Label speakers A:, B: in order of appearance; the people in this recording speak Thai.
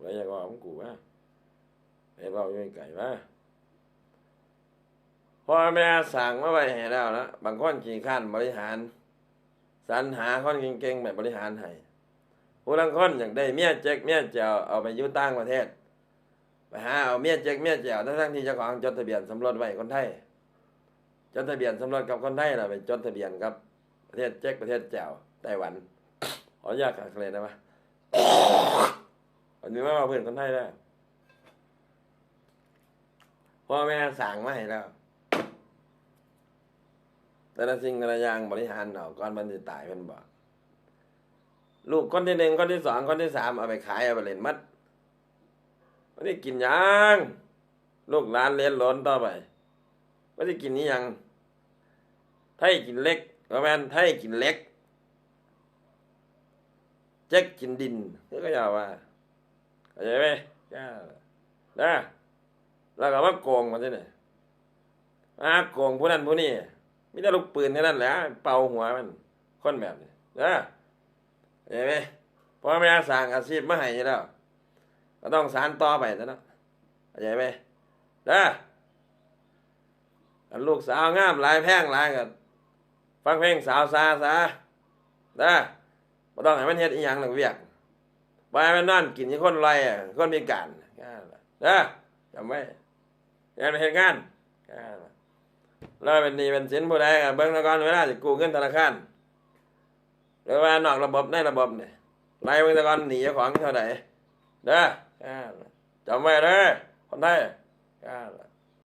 A: ไว้อยากว่าของกูว่าไอ้เราอยู่ไก่ว่าพ่อแม่สั่งมาไว้ให้แล้วนะบางคนขี้ข้านบริหารสรรหาคนเก่งๆแบบบริหารให้ผู้ลังคนอยากได้เมียเจ๊กเมียเจ้าเอาไปยู่ต่างประเทศไปหาเอาเมียเจ๊กเมียเจ้าทั้งที่เจ้าของจดทะเบียนสมรสไว้คนไทยจดทะเบียนสมรสกับคนไทยเราไปจดทะเบียนกับ ประเทศเจ๊กประเทศเจ้าไต้หวันขออนุญาตขัดเลยนะวะ อันนี้ไม่มาเพื่อนคนไทยได้วพ่อแม่สั่งมาให้แล้ว แต่ละสิ่งแต่ละอย่างบริหารเอาก่อนมันจะตายเป็นบอกลูกคนที่หนึ่งคนที่สองคนที่สามเอาไปขายเอาไปเล่นมัดไม่ได้กินยังลูกหลานเลี้ยนหล้นต่อไปไม่ได้กินนี้ยัง ไทยกินเล็กก็แม่นไทยกินเล็ก แจ็คกินดินก็อย่าว่า เข้าใจไหมย่านะแล้วก็มาโกงมันใช่ไหมมาโกงผู้นั้นผู้นี้มีแต่ลูกปืนแค่นั้นแหละเป่าหัวมันคนแบบนี้นะเข้าใจไหมพ่อแม่สร้างอาชีพมาให้แล้ว ก็ต้องสานต่อไปซะเนาะเข้าใจไหมนะอันลูกสาวงามหลายแพงหลายกันฟังเพลงสาวซาซะนะบ่ต้องให้มันเฮ็ดอีหยังหรอกเวียก บ่ให้มันนอนกินอย่คนไรอะคนมีการนะจำไว้งานไปเฮ็ดงานแล้วเป็นนี้เป็นสินผู้ใดก็เบิ่งแล้วก่อนเวลาสิกู้เงินธนาคารหรือว่านอกระบบในระบบเนี่ยไล่เบิ่งต่ก่อนหนีเจ้าของเท่าใดเด้อจำไว้เด้อคนไทย